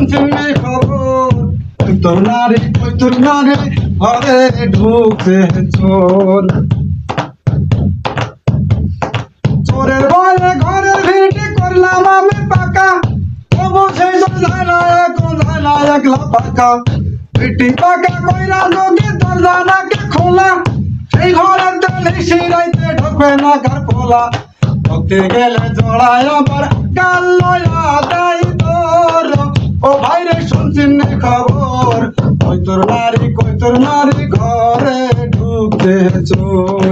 শুনছেন খবর। ওই ওই তোর ঘরে ঢুকছে চোর। চোরের বলে ঘরের ভিটি করলাম আমি পাকা। তবু সেই যায় না এখন যায় না একলা পাকা। ভিটি পাকা কইরা নদী দরজা নাকে খোলা। সেই ঘরের তালে সিরাইতে ঢুকবে না কার পোলা। ঢুকতে গেলে জড়ায় আবার গাল লয়া দেয়। ভাইরে খবর, কই তোর নারী কই তোর নারী ঘরে ঢুকতে চোর।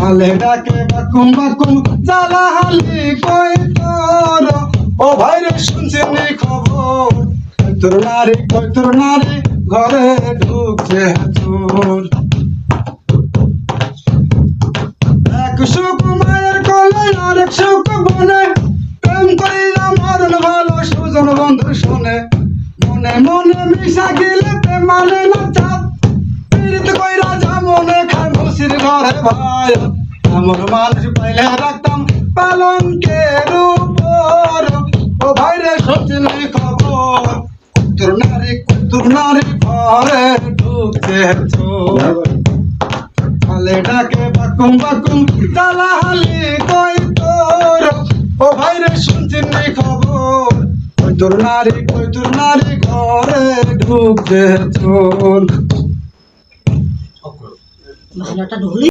হালে ডাকে বাকুম বাকুম, জ্বালা হালি, কই তোর? ও ভাইরে শুনছেন এই খবর? কই তোর নারী কই তোর নারী ঘরে ঢুকছে চোর। এক সুখ মায়ের কোলে, আরেক সুখ বনে। প্রেম করিলা মরণ ভালো, সুজন বন্ধু শোনে মনে মনে মিশা গেলে মানে না চাপ পীড়িত কইরা যা মনে খায় মুসির ঘরে ভাই। এমন মানুষ পাইলে রাখতাম পালঙ্কের উপর। ও ভাই রে সত্যি খবর। তোর নারী তোর নারী ঘরে ঢুকছে খালে ডাকে বাকুম বাকুম তালা হালি কই তোর। ও ভাই রে শুনছেন খবর। তোর নারী তোর নারী ঘরে ভালোটা ঢুকলি